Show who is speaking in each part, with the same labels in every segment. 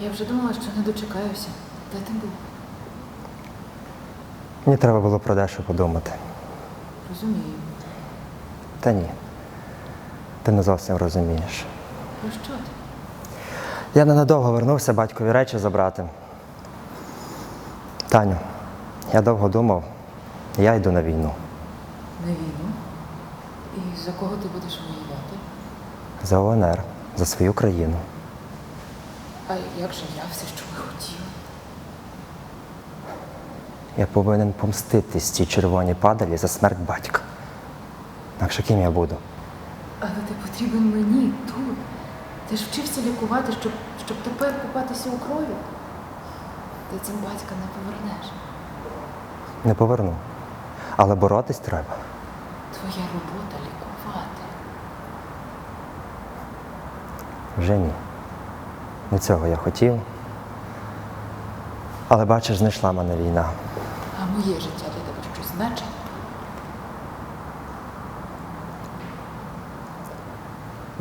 Speaker 1: Я вже думала, що не дочекаюся. Де ти був?
Speaker 2: Мені треба було про дещо подумати.
Speaker 1: Розумію.
Speaker 2: Та ні. Ти не зовсім розумієш.
Speaker 1: Про що ти?
Speaker 2: Я ненадовго вернувся батькові речі забрати. Таню, я довго думав, я йду на війну.
Speaker 1: На війну? І за кого ти будеш воювати?
Speaker 2: За ОНР, за свою країну.
Speaker 1: А як же я все, що ми хотіли?
Speaker 2: Я повинен помститись цій червоній падалі за смерть батька. Інакше ким я буду?
Speaker 1: Але ти потрібен мені тут. Ти ж вчився лікувати, щоб, щоб тепер купатися у крові. Ти цим батька не повернеш.
Speaker 2: Не поверну. Але боротись треба.
Speaker 1: Твоя робота лікувати.
Speaker 2: Вже ні. Не цього я хотів. Але бачиш, знайшла мене війна.
Speaker 1: А моє життя для тебе щось значить?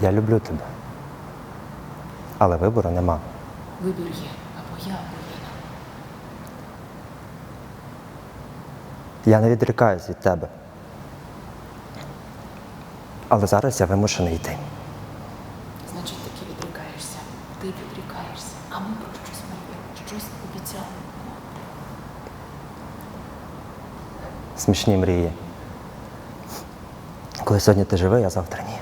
Speaker 2: Я люблю тебе. Але вибору нема.
Speaker 1: Вибір є, або я, або війна.
Speaker 2: Я не відрікаюсь від тебе. Але зараз я вимушений йти.
Speaker 1: Ти відрікаєшся. А ми про щось мріяли, щось обіцяли.
Speaker 2: Смішні мрії. Коли сьогодні ти живий, а завтра ні.